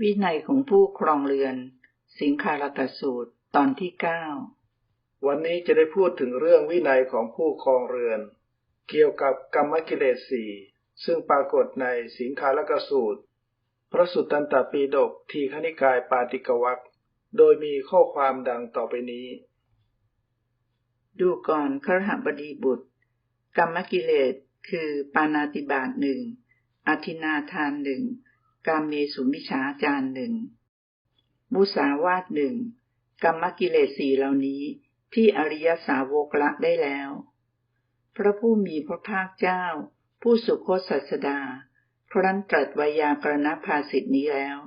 วินัยของผู้ครองเรือน สิงคาลตสูตรตอนที่เก้าวันนี้จะได้พูดถึงเรื่องวินัยของผู้ครองเรือน เกี่ยวกับกรรมกิเลสสี่ซึ่งปรากฏในสิงคาลกสูตร พระสุตตันตปีฎกทีขณิกายปาติกวักโดยมีข้อความดังต่อไปนี้ ดูก่อนครหบดีบุตร กรรมกิเลสคือปานาติบาตหนึ่งอธินาทานหนึ่ง กามเมสุมิชาจารหนึ่ง มุสาวาทหนึ่ง กรรมกิเลสสี่เหล่านี้ที่อริยสาวกละได้แล้ว พระผู้มีพระภาคเจ้า ผู้สุคตสัสดา ครั้นตรัสวยากรณภาสิทนี้แล้ว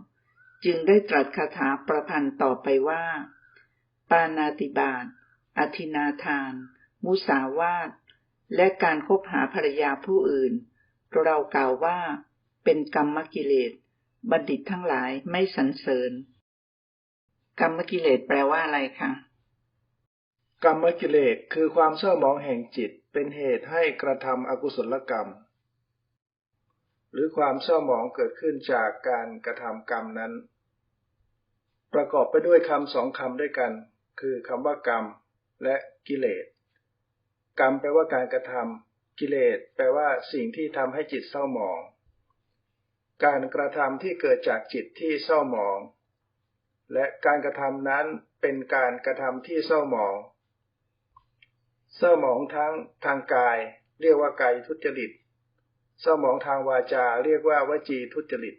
จึงได้ตรัสคาถาประพันธ์ต่อไปว่า ปานาติบาตอธินาทาน มุสาวาท และการคบหาภรรยาผู้อื่น เรากล่าวว่าเป็นกรรมกิเลส บัณฑิตทั้งหลายไม่สรรเสริญ กรรมกิเลสแปลว่าอะไรคะกรรมกิเลสคือความเศร้าหมองแห่งจิตเป็นเหตุให้กระทำอกุศลกรรม หรือความเศร้าหมองเกิดขึ้นจากการกระทำกรรมนั้น ประกอบไปด้วยคำสองคำด้วยกัน คือคำว่ากรรมและกิเลส กรรมแปลว่าการกระทำกิเลสแปลว่าสิ่งที่ทำให้จิตเศร้าหมอง การกระทำที่เกิดจากจิตที่เศร้าหมอง และการกระทำนั้นเป็นการกระทำที่เศร้าหมอง เศร้าหมองทั้งทางกาย เรียกว่ากายทุจริต เศร้าหมองทางวาจาเรียกว่าวจีทุจริต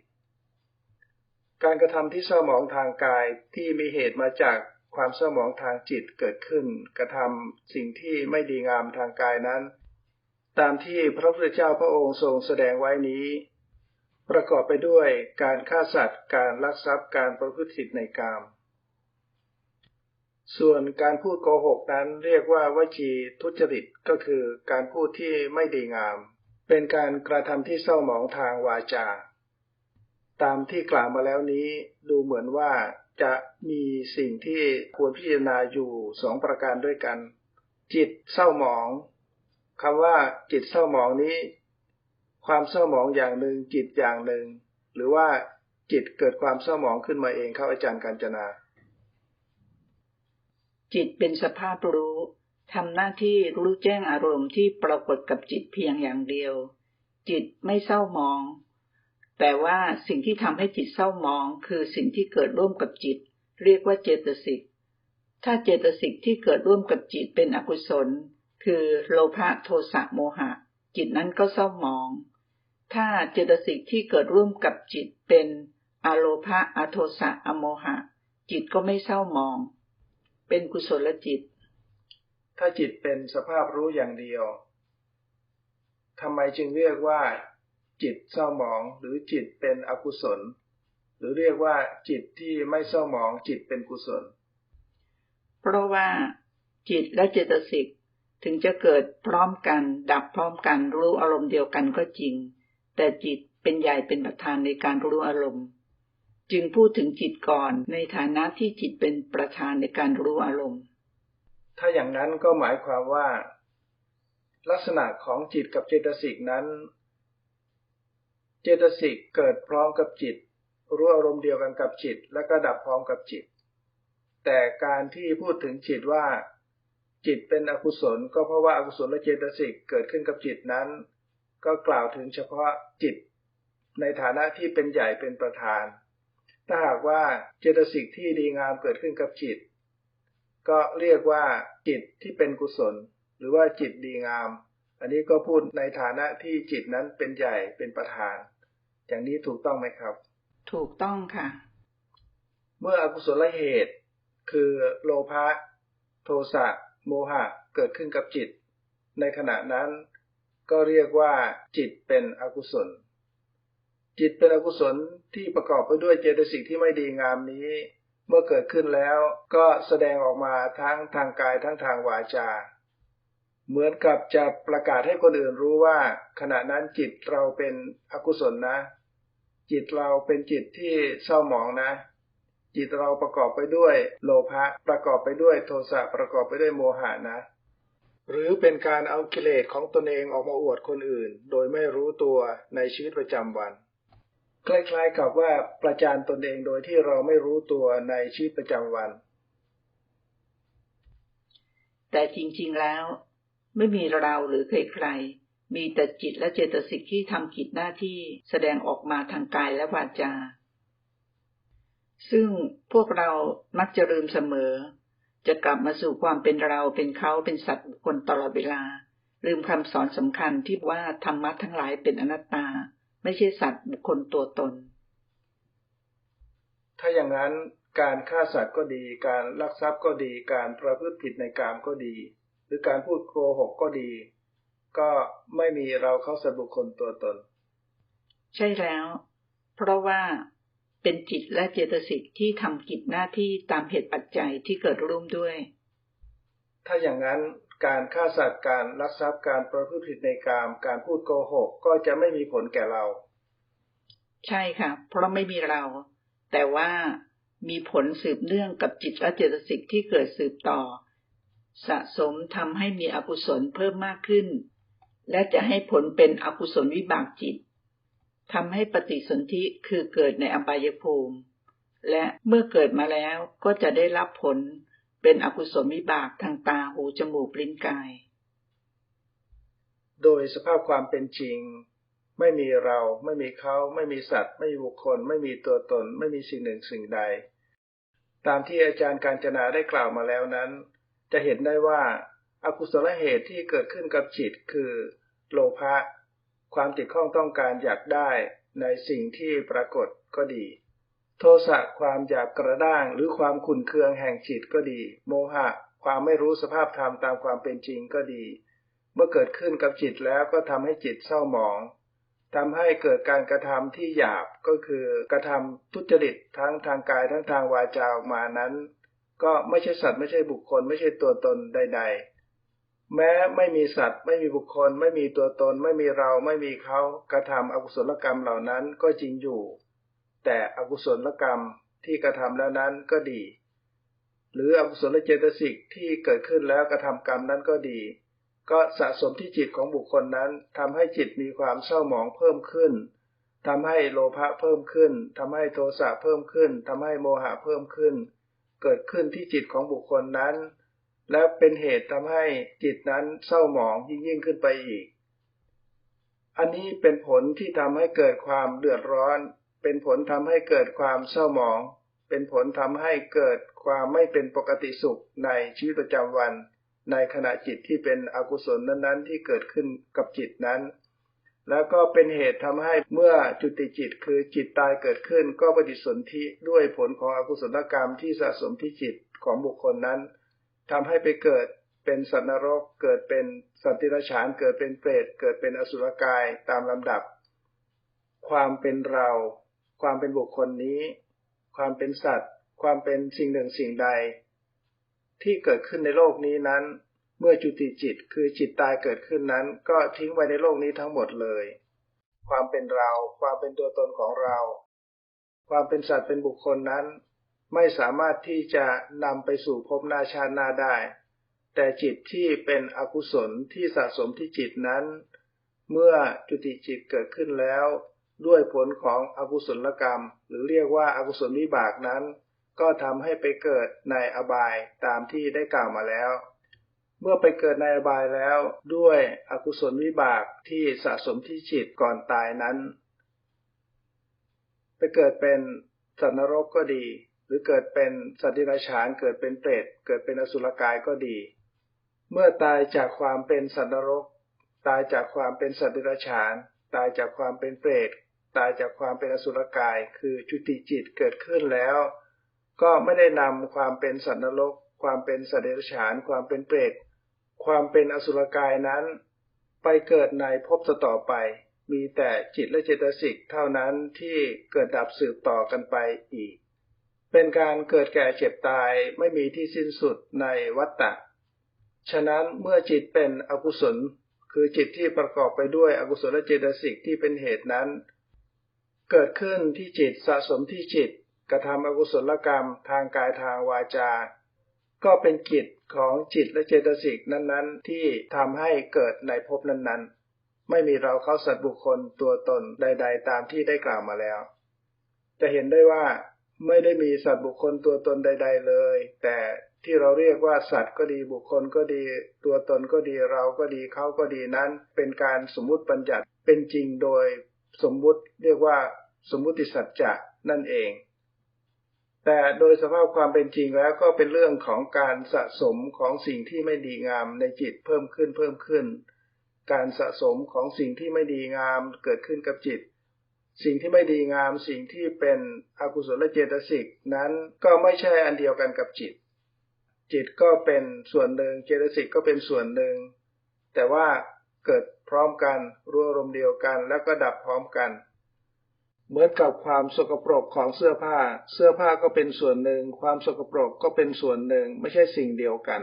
การกระทำที่เศร้าหมองทางกายที่มีเหตุมาจากความเศร้าหมองทางจิตเกิดขึ้น กระทำสิ่งที่ไม่ดีงามทางกายนั้น ตามที่พระพุทธเจ้าพระองค์ทรงแสดงไว้นี้ ประกอบไปด้วยการฆ่าสัตว์ การลักทรัพย์ การประพฤติผิดในกาม ส่วนการพูดโกหกนั้นเรียกว่าวจีทุจริตก็คือการพูดที่ไม่ดีงาม เป็นการกระทำที่เศร้าหมองทางวาจา ตามที่กล่าวมาแล้วนี้ดูเหมือนว่าจะมีสิ่งที่ควรพิจารณาอยู่สองประการด้วยกัน จิตเศร้าหมองคำว่าจิตเศร้าหมองนี้ ความเศร้าหมองอย่างหนึ่งจิตอย่างหนึ่ง หรือว่าจิตเกิดความเศร้าหมองขึ้นมาเองครับอาจารย์กัญจนา จิตเป็นสภาพรู้ทำหน้าที่รู้แจ้งอารมณ์ที่ปรากฏกับจิตเพียงอย่างเดียว จิตไม่เศร้ามอง แต่ว่าสิ่งที่ทำให้จิตเศร้ามอง คือสิ่งที่เกิดร่วมกับจิต เรียกว่าเจตสิกถ้าเจตสิกที่เกิดร่วมกับจิตเป็นอกุศล คือโลภะโทสะโมหะ จิตนั้นก็เศร้ามอง ถ้าเจตสิกที่เกิดร่วมกับจิตเป็นอโลภะอโทสะอโมหะ จิตก็ไม่เศร้ามอง เป็นกุศลจิต ถ้าจิตเป็นสภาพรู้อย่างเดียวทำไมจึงเรียกว่า จิตเศร้าหมองหรือจิตเป็นอกุศล หรือเรียกว่า จิตที่ไม่เศร้าหมองจิตเป็นกุศล เพราะว่า จิตและเจตสิกถึงจะเกิดพร้อมกัน ดับพร้อมกันรู้อารมณ์เดียวกันก็จริง แต่จิตเป็นใหญ่เป็นประธานในการรู้อารมณ์ จึงพูดถึงจิตก่อนในฐานะที่จิตเป็นประธานในการรู้อารมณ์ ถ้าอย่างนั้นก็หมายความว่า ลักษณะของจิตกับเจตสิกนั้น เจตสิกเกิดพร้อมกับจิต รู้อารมณ์เดียวกันกับจิต และก็ดับพร้อมกับจิต แต่การที่พูดถึงจิตว่าจิตเป็นอกุศลก็เพราะว่าอากุศลและเจตสิกเกิดขึ้นกับจิตนั้น ก็กล่าวถึงเฉพาะจิต ในฐานะที่เป็นใหญ่เป็นประธาน ถ้าหากว่าเจตสิกที่ดีงามเกิดขึ้นกับจิต ก็เรียกว่าจิตที่เป็นกุศล หรือว่าจิตดีงาม อันนี้ก็พูดในฐานะที่จิตนั้นเป็นใหญ่เป็นประธาน อย่างนี้ถูกต้องไหมครับ ถูกต้องค่ะ เมื่ออกุศลเหตุ คือโลภะโทสะโมหะเกิดขึ้นกับจิต ในขณะนั้น ก็เรียกว่า จิตเป็นอกุศล จิตเป็นอกุศลที่ประกอบไปด้วยเจตสิกที่ไม่ดีงามนี้ เมื่อเกิดขึ้นแล้วก็แสดงออกมาทั้งทางกายทั้งทางวาจา เหมือนกับจะประกาศให้คนอื่นรู้ว่า ขณะนั้นจิตเราเป็นอกุศลนะ จิตเราเป็นจิตที่เศร้าหมองนะ จิตเราประกอบไปด้วยโลภะประกอบไปด้วยโทสะประกอบไปด้วยโมหะนะ หรือเป็นการเอากิเลสของตนเองออกมาอวดคนอื่น โดยไม่รู้ตัวในชีวิตประจำวัน คล้ายๆกับว่าประจานตนเองโดยที่เราไม่รู้ตัวในชีวิตประจำวัน แต่จริงๆแล้ว ไม่มีเราหรือใครๆมีแต่จิตและเจตสิกที่ทำกิจหน้าที่แสดงออกมาทางกายและวาจา ซึ่งพวกเรามักจะลืมเสมอ จะกลับมาสู่ความเป็นเราเป็นเขาเป็นสัตว์บุคคลตลอดเวลา ลืมคำสอนสำคัญที่ว่าธรรมะทั้งหลายเป็นอนัตตา ไม่ใช่สัตว์บุคคลตัวตน ถ้าอย่างนั้นการฆ่าสัตว์ก็ดี การลักทรัพย์ก็ดี การประพฤติผิดในกามก็ดี หรือการพูดโกหกก็ดี ก็ไม่มีเราเข้าสัตว์บุคคลตัวตน ใช่แล้ว เพราะว่า เป็นจิตและเจตสิกที่ทำกิจหน้าที่ตามเหตุปัจจัยที่เกิดร่วมด้วย ถ้าอย่างนั้นการฆ่าสัตว์การลักทรัพย์การประพฤติผิดในกามการพูดโกหกก็จะไม่มีผลแก่เรา ใช่ค่ะ เพราะไม่มีเรา แต่ว่ามีผลสืบเนื่องกับจิตและเจตสิกที่เกิดสืบต่อ สะสมทำให้มีอกุศลเพิ่มมากขึ้น และจะให้ผลเป็นอกุศลวิบากจิต ทำให้ปฏิสนธิคือเกิดในอบายภูมิ และเมื่อเกิดมาแล้วก็จะได้รับผลเป็นอกุศลวิบากทางตาหูจมูกลิ้นกาย โดยสภาพความเป็นจริง ไม่มีเราไม่มีเขา ไม่มีสัตว์ ไม่มีบุคคล ไม่มีตัวตน ไม่มีสิ่งหนึ่งสิ่งใด ตามที่อาจารย์การจนาได้กล่าวมาแล้วนั้น จะเห็นได้ว่าอากุศลเหตุที่เกิดขึ้นกับจิตคือ โลภะ ความติดข้องต้องการอยากได้ในสิ่งที่ปรากฏก็ดี โทสะความอยากกระด้างหรือความขุ่นเคืองแห่งจิตก็ดี โมหะ ความไม่รู้สภาพธรรมตามความเป็นจริงก็ดี เมื่อเกิดขึ้นกับจิตแล้วก็ทำให้จิตเศร้าหมองทำให้เกิดการกระทำที่หยาบก็คือกระทำทุจริตทั้งทางกายทั้งทางวาจาออกมานั้น ก็ไม่ใช่สัตว์ไม่ใช่บุคคล ไม่ใช่ตัวตนใด ๆ แม้ไม่มีสัตว์ ไม่มีบุคคล ไม่มีตัวตน ไม่มีเราไม่มีเขากระทำอกุศลกรรมเหล่านั้นก็จริงอยู่ แต่อกุศลกรรมที่กระทำแล้วนั้นก็ดี หรืออกุศลเจตสิกที่เกิดขึ้นแล้วกระทำกรรมนั้นก็ดี ก็สะสมที่จิตของบุคคลนั้นทำให้จิตมีความเศร้าหมองเพิ่มขึ้นทำให้โลภะเพิ่มขึ้นทำให้โทสะเพิ่มขึ้นทำให้โมหะเพิ่มขึ้น เกิดขึ้นที่จิตของบุคคลนั้น และเป็นเหตุทำให้จิตนั้นเศร้าหมองยิ่งยิ่งขึ้นไปอีก อันนี้เป็นผลที่ทำให้เกิดความเดือดร้อน เป็นผลทำให้เกิดความเศร้าหมอง เป็นผลทำให้เกิดความไม่เป็นปกติสุขในชีวิตประจำวัน ในขณะจิตที่เป็นอกุศลนั้นๆ ที่เกิดขึ้นกับจิตนั้น แล้วก็เป็นเหตุทำให้เมื่อจุติจิตคือจิตตายเกิดขึ้น ก็ปฏิสนธิด้วยผลของอกุศลกรรมที่สะสมที่จิตของบุคคลนั้น ทำให้ไปเกิดเป็นสัตว์นรก เกิดเป็นสัตว์ติรฉาน เกิดเป็นเปรต เกิดเป็นอสุรกายตามลำดับ ความเป็นเรา ความเป็นบุคคลนี้ ความเป็นสัตว์ ความเป็นสิ่งหนึ่งสิ่งใด ที่เกิดขึ้นในโลกนี้นั้น เมื่อจุติจิตคือจิตตายเกิดขึ้นนั้น ก็ทิ้งไว้ในโลกนี้ทั้งหมดเลย ความเป็นเรา ความเป็นตัวตนของเรา ความเป็นสัตว์เป็นบุคคลนั้น ไม่สามารถที่จะนำไปสู่ภพหน้าชาติหน้าได้ แต่จิตที่เป็นอกุศลที่สะสมที่จิตนั้น เมื่อจุติจิตเกิดขึ้นแล้ว ด้วยผลของอกุศลกรรม หรือเรียกว่าอากุศลวิบากนั้น ก็ทำให้ไปเกิดในอบายตามที่ได้กล่าวมาแล้ว เมื่อไปเกิดในอบายแล้วด้วยอกุศลวิบากที่สะสมที่จิตก่อนตายนั้น ไปเกิดเป็นสัตว์นรกก็ดี หรือเกิดเป็นสัตว์ดิรัจฉานเกิดเป็นเปรตเกิดเป็นอสุรกายก็ดี เมื่อตายจากความเป็นสัตว์นรก ตายจากความเป็นสัตว์ดิรัจฉาน ตายจากความเป็นเปรตตายจากความเป็นอสุรกาย คือจุติจิตเกิดขึ้นแล้ว ก็ไม่ได้นำความเป็นสัตว์นรก ความเป็นสัตว์ดรัจฉาน ความเป็นเปรตความเป็นอสุรกายนั้น ไปเกิดในภพต่อไป มีแต่จิตและเจตสิกเท่านั้นที่เกิดดับสืบต่อกันไปอีก เป็นการเกิดแก่เจ็บตายไม่มีที่สิ้นสุดในวัฏฏะ ฉะนั้นเมื่อจิตเป็นอกุศล คือจิตที่ประกอบไปด้วยอกุศลเจตสิกที่เป็นเหตุนั้น เกิดขึ้นที่จิตสะสมที่จิต กระทำอกุศลกรรมทางกายทางวาจา ก็เป็นกิจของจิตและเจตสิกนั้นๆ ที่ทำให้เกิดในภพนั้นๆ ไม่มีเราเข้าสัตว์บุคคลตัวตนใด ๆ ตามที่ได้กล่าวมาแล้ว จะเห็นได้ว่า ไม่ได้มีสัตว์บุคคลตัวตนใด ๆ เลย แต่ที่เราเรียกว่าสัตว์ก็ดีบุคคลก็ดี ตัวตนก็ดีเราก็ดีเขาก็ดีนั้น เป็นการสมมุติบัญญัติเป็นจริงโดยสมมุติเรียกว่าสมมุติสัจจะนั่นเอง แต่โดยสภาพความเป็นจริงแล้วก็เป็นเรื่องของการสะสมของสิ่งที่ไม่ดีงามในจิตเพิ่มขึ้นเพิ่มขึ้น การสะสมของสิ่งที่ไม่ดีงามเกิดขึ้นกับจิต สิ่งที่ไม่ดีงามสิ่งที่เป็นอกุศลเจตสิกนั้นก็ไม่ใช่อันเดียวกันกับจิต จิตก็เป็นส่วนหนึ่งเจตสิกก็เป็นส่วนหนึ่ง แต่ว่าเกิดพร้อมกันรู้อารมเดียวกันแล้วก็ดับพร้อมกัน เหมือนกับความสกปรกของเสื้อผ้า เสื้อผ้าก็เป็นส่วนหนึ่ง ความสกปรกก็เป็นส่วนหนึ่ง ไม่ใช่สิ่งเดียวกัน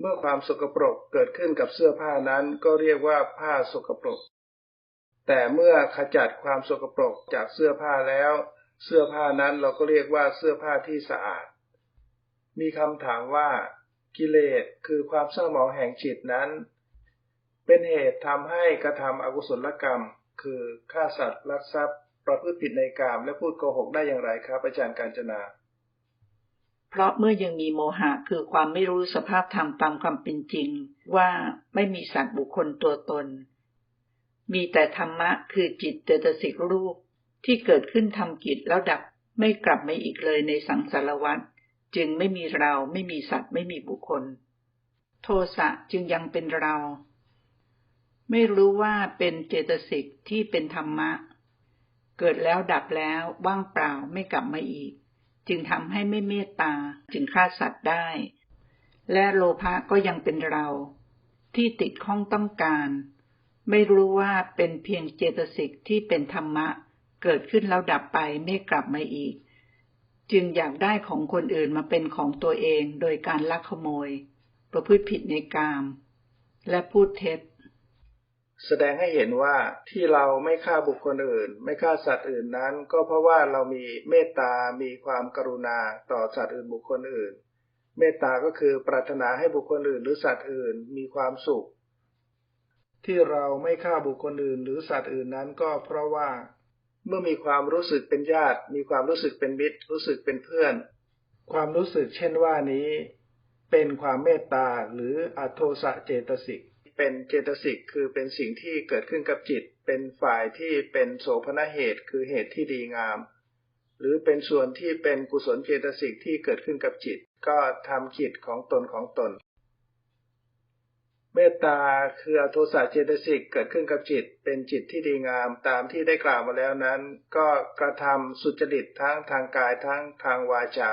เมื่อความสกปรกเกิดขึ้นกับเสื้อผ้านั้นก็เรียกว่าผ้าสกปรก แต่เมื่อขจัดความสกปรกจากเสื้อผ้าแล้ว เสื้อผ้านั้นเราก็เรียกว่าเสื้อผ้าที่สะอาด มีคำถามว่า กิเลสคือความเศร้าหมองแห่งจิตนั้น เป็นเหตุทำให้กระทำอกุศลกรรม คือฆ่าสัตว์ลักทรัพย์ ประพฤติผิดในกามและพูดโกหกได้อย่างไรครับอาจารย์การจนาเพราะเมื่อยังมีโมหะคือความไม่รู้สภาพธรรมตามความเป็นจริง ว่าไม่มีสัตว์บุคคลตัวตน มีแต่ธรรมะคือจิตเจตสิกรูป ที่เกิดขึ้นทำกิจแล้วดับไม่กลับมาอีกเลยในสังสารวัฏจึงไม่มีเราไม่มีสัตว์ไม่มีบุคคล โทสะจึงยังเป็นเรา ไม่รู้ว่าเป็นเจตสิกที่เป็นธรรมะ เกิดแล้วดับแล้วว่างเปล่าไม่กลับมาอีก จึงทำให้ไม่เมตตาจึงฆ่าสัตว์ได้ และโลภะก็ยังเป็นเรา ที่ติดข้องต้องการ ไม่รู้ว่าเป็นเพียงเจตสิกที่เป็นธรรมะ เกิดขึ้นแล้วดับไปไม่กลับมาอีก จึงอยากได้ของคนอื่นมาเป็นของตัวเองโดยการลักขโมย ประพฤติผิดในกาม และพูดเท็จ แสดงให้เห็นว่าที่เราไม่ฆ่าบุคคลอื่น ไม่ฆ่าสัตว์อื่นนั้น ก็เพราะว่าเรามีเมตตา มีความกรุณาต่อสัตว์อื่นบุคคลอื่น เมตตาก็คือปรารถนาให้บุคคลอื่นหรือสัตว์อื่นมีความสุข ที่เราไม่ฆ่าบุคคลอื่น หรือสัตว์อื่นนั้นก็เพราะว่า เมื่อมีความรู้สึกเป็นญาติ มีความรู้สึกเป็นมิตร รู้สึกเป็นเพื่อน ความรู้สึกเช่นว่านี้ เป็นความเมตตาหรืออโทสะเจตสิกเป็นเจตสิกคือเป็นสิ่งที่เกิดขึ้นกับจิต เป็นฝ่ายที่เป็นโสภณเหตุคือเหตุที่ดีงาม หรือเป็นส่วนที่เป็นกุศลเจตสิกที่เกิดขึ้นกับจิต ก็ทำจิตของตนของตน เมตตาคืออโทสะเจตสิกเกิดขึ้นกับจิต เป็นจิตที่ดีงามตามที่ได้กล่าวมาแล้วนั้น ก็กระทำสุจริตทั้งทางกายทั้งทางวาจา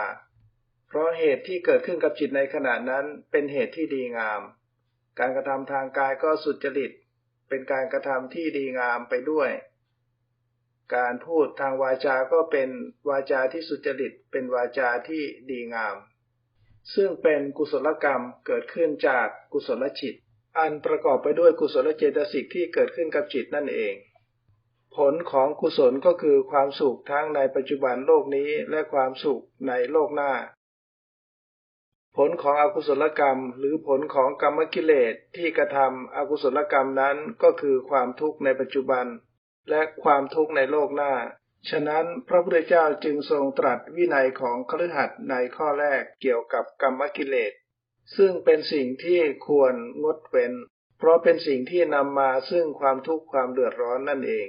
เพราะเหตุที่เกิดขึ้นกับจิตในขณะนั้นเป็นเหตุที่ดีงาม การกระทำทางกายก็สุจริต เป็นการกระทำที่ดีงามไปด้วย การพูดทางวาจาก็เป็นวาจาที่สุจริต เป็นวาจาที่ดีงาม ซึ่งเป็นกุศลกรรมเกิดขึ้นจากกุศลจิต อันประกอบไปด้วยกุศลเจตสิกที่เกิดขึ้นกับจิตนั่นเอง ผลของกุศลก็คือความสุขทั้งในปัจจุบันโลกนี้และความสุขในโลกหน้า ผลของอกุศลกรรมหรือผลของกรรมกิเลสที่กระทำอกุศลกรรมนั้นก็คือความทุกข์ในปัจจุบัน และความทุกข์ในโลกหน้า ฉะนั้นพระพุทธเจ้าจึงทรงตรัสวินัยของคฤหัสถ์ในข้อแรกเกี่ยวกับกรรมกิเลส ซึ่งเป็นสิ่งที่ควรงดเว้น เพราะเป็นสิ่งที่นำมาซึ่งความทุกข์ความเดือดร้อนนั่นเอง